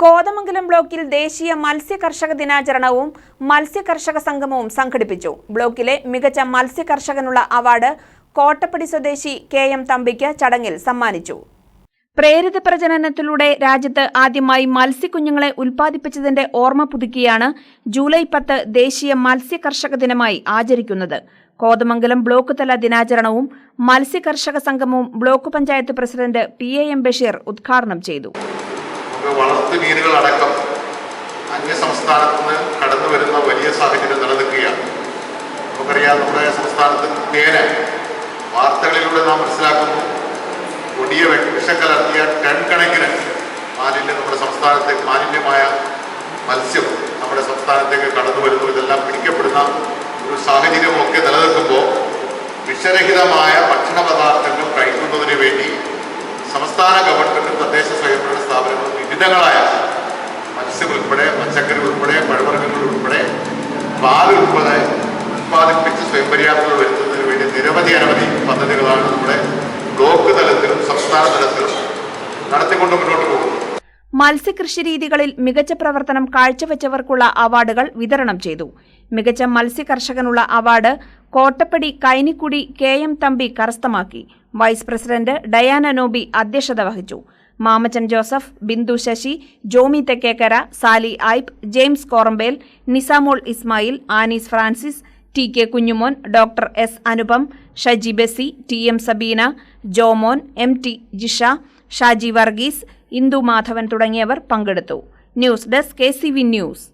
കോതമംഗലം ബ്ലോക്കിൽ ദേശീയ മത്സ്യ കർഷക ദിനാചരണവും മത്സ്യ കർഷക സംഗമവും സംഘടിപ്പിച്ചു. ബ്ലോക്കിലെ മികച്ച മത്സ്യ കർഷകനുള്ള അവാർഡ് കോട്ടപ്പടി സ്വദേശി കെ എം തമ്പിക്ക് ചടങ്ങിൽ സമ്മാനിച്ചു. പ്രേരിത പ്രജനനത്തിലൂടെ രാജ്യത്ത് ആദ്യമായി മത്സ്യക്കുഞ്ഞുങ്ങളെ ഉൽപ്പാദിപ്പിച്ചതിന്റെ ഓർമ്മ പുതുക്കിയാണ് ജൂലൈ പത്ത് ദേശീയ മത്സ്യ കർഷക ദിനമായി ആചരിക്കുന്നത്. കോതമംഗലം ബ്ലോക്ക് തല ദിനാചരണവും മത്സ്യ കർഷക സംഗമവും block panchayat president P A M Basheer ഉദ്ഘാടനം ചെയ്തു. വളർത്തു മീനുകളടക്കം അന്യ സംസ്ഥാനത്ത് നിന്ന് കടന്നു വരുന്ന വലിയ സാഹചര്യം നിലനിൽക്കുകയാണ്. നമുക്കറിയാം നമ്മുടെ സംസ്ഥാനത്ത് തേന വാർത്തകളിലൂടെ നാം മനസ്സിലാക്കുന്നു. കൊടിയ വിഷക്കലർത്തിയ വിഷം കലർത്തിയ ടൺ കണക്കിന് മാലിന്യം നമ്മുടെ സംസ്ഥാനത്തേക്ക് മാലിന്യമായ മത്സ്യം നമ്മുടെ സംസ്ഥാനത്തേക്ക് കടന്നു വരുന്നു ഇതെല്ലാം പിടിക്കപ്പെടുന്ന ഒരു സാഹചര്യമൊക്കെ നിലനിൽക്കുമ്പോൾ വിഷരഹിതമായ ഭക്ഷണ പദാർത്ഥങ്ങൾ കഴിക്കുന്നതിന് വേണ്ടി സംസ്ഥാന ഗവൺമെന്റും തദ്ദേശ സ്വയംഭരണ സ്ഥാപനങ്ങളും വിവിധങ്ങളായ മത്സ്യം ഉൾപ്പെടെ പച്ചക്കറി ഉൾപ്പെടെ പഴവർഗങ്ങൾ ഉൾപ്പെടെ പാൽ ഉൾപ്പെടെ ഉത്പാദിപ്പിച്ച് സ്വയം പര്യാപ്തത വരുത്തുന്നതിന് വേണ്ടി നിരവധി അനവധി പദ്ധതികളാണ് നമ്മുടെ ബ്ലോക്ക് തലത്തിലും സംസ്ഥാന തലത്തിലും നടത്തിക്കൊണ്ട് മുന്നോട്ട് പോകുന്നത്. മത്സ്യകൃഷി രീതികളിൽ മികച്ച പ്രവർത്തനം കാഴ്ചവെച്ചവർക്കുള്ള അവാർഡുകൾ വിതരണം ചെയ്തു. മികച്ച മത്സ്യകർഷകനുള്ള award Kottappady Kainikkudi K M Thampi കരസ്ഥമാക്കി. വൈസ് പ്രസിഡന്റ് ഡയാന നോബി അധ്യക്ഷത വഹിച്ചു. Mamachan Joseph Bindu Sasi Jomy Thekkekkara Sally ഐബ് James Korampel Nisamol Ismail Anees Francis T K Kunjumon doctor S Anupam Shaji Bessy T M Sabeena Jomon M T Jisha Shaji Varghese Indu Madhavan തുടങ്ങിയവർ പങ്കെടുത്തു. News desk K C V news.